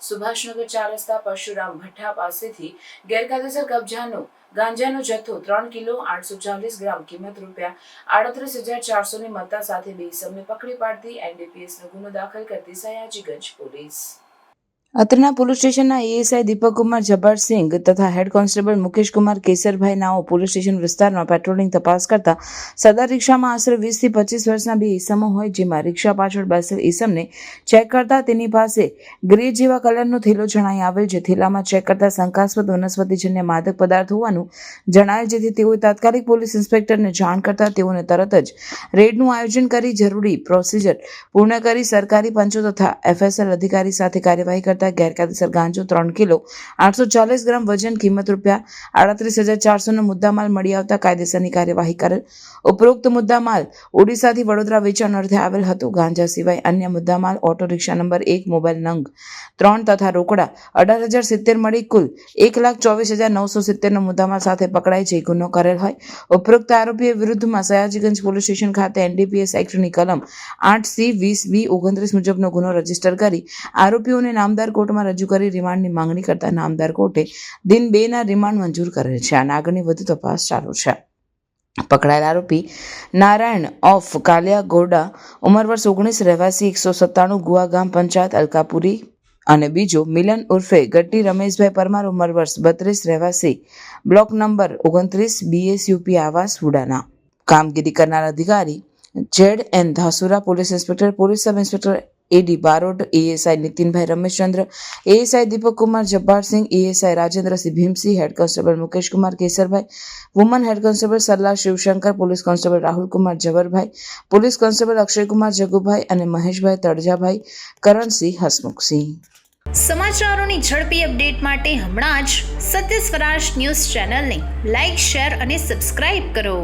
સુભાષનગર ચાર રસ્તા, પરશુરામ ભઠ્ઠા પાસેથી ગેરકાયદેસર કબજાનો, ગાંજાનો જથ્થો ત્રણ કિલો, આઠસો ચાલીસ ગ્રામ કિંમત રૂપિયા, આડત્રીસ હજાર ચારસોની મત્તા સાથે બે ઇસમને પકડી પાડતી એનડીપીએસનો ગુનો દાખલ કરતી Sayajiganj police. અત્રના police station ASI Deepakkumar Jabbarsinh તથા હેડ કોન્સ્ટેબલ મુકેશકુમાર કેસરભાઈ નાઓ પોલીસ સ્ટેશન વિસ્તારમાં પેટ્રોલિંગ તપાસ કરતા સદર રિક્ષામાં આશરે વીસથી પચીસ વર્ષના બે ઈસમો હોય જેમાં રિક્ષા પાછળ બેસેલ ઈસમને ચેક કરતા તેની પાસે ગ્રે જેવા કલરનો થેલો જણાઈ આવેલ જે થેલામાં ચેક કરતા શંકાસ્પદ વનસ્પતિજન્ય માદક પદાર્થ હોવાનું જણાયેલ જેથી તેઓએ તાત્કાલિક પોલીસ ઇન્સ્પેક્ટરને જાણ કરતા તેઓને તરત જ રેડનું આયોજન કરી જરૂરી પ્રોસિજર પૂર્ણ કરી સરકારી પંચો તથા એફએસએલ અધિકારી સાથે કાર્યવાહી કરતા ગેરકાયદેસર ગાંજો ત્રણ કિલો. આઠસો ચાલીસ ગ્રામ વજન કિંમત રૂપિયા આડત્રીસ હજાર ચારસોનો મુદ્દામાલ મળી આવતા કાયદેસરની કાર્યવાહી કરેલ. ઉપરોક્ત મુદ્દામાલ ઓડિશાથી વડોદરા વેચાણ અર્થે આવેલ હતો. ગાંજા સિવાય અન્ય મુદ્દામાલ ઓટો રિક્ષા નંબર એક, મોબાઈલ નંગ ત્રણ તથા રોકડા અઢાર હજાર સિત્તેર મળી કુલ એક લાખ ચોવીસ હજાર નવસો સિત્તેરનો મુદ્દામાલ સાથે પકડાઈ જે ગુનો કરેલ હોય. ઉપરોક્ત આરોપીઓ વિરુદ્ધમાં સયાજીગંજ પોલીસ સ્ટેશન ખાતે એનડીપીએસ એક્ટની કલમ આઠ સી વીસ બી ઓગણત્રીસ મુજબનો ગુનો રજિસ્ટર કરી આરોપીઓને નામદાર કોર્ટમાં રજૂ કરી રિમાન્ડની માંગણી કરતા નામદાર કોર્ટે દિન બેના રિમાન્ડ મંજૂર કરેલ છે. અને આગળની વધુ તપાસ ચાલુ છે. પકડાયેલ આરોપી નારાયણ ઓફ કાલિયા ગોરડા ઉંમર વર્ષ ઓગણીસ, રહેવાસી એકસો સત્તાણું ગુવા ગામ પંચાયત અલકાપુરી અને બીજો મિલન ઉર્ફે ગટ્ટી રમેશભાઈ પરમાર ઉંમર વર્ષ બત્રીસ, રહેવાસી બ્લોક નંબર ઓગણત્રીસ બીએસયુપી આવાસ, હુડાના. કામગીરી કરનાર અધિકારી Z N Dhasura, police inspector, police sub inspector A D Barot ASI Nitinbhai Rameshchandra ASI Deepak Kumar Jabbarsinh ASI Rajendrasinh Bhimsinh head constable Mukesh Kumar Kesarbhai woman head constable Sarla Shivshankar police constable Rahul Kumar Javarbhai police constable Akshaykumar Jagubhai અને મહેશભાઈ તળજાભાઈ, કરણસિંહ હસમુખસિંહ. સમાચારોની ઝડપી update માટે હમણાં જ Satya Swaraj news ચેનલને like share અને subscribe કરો.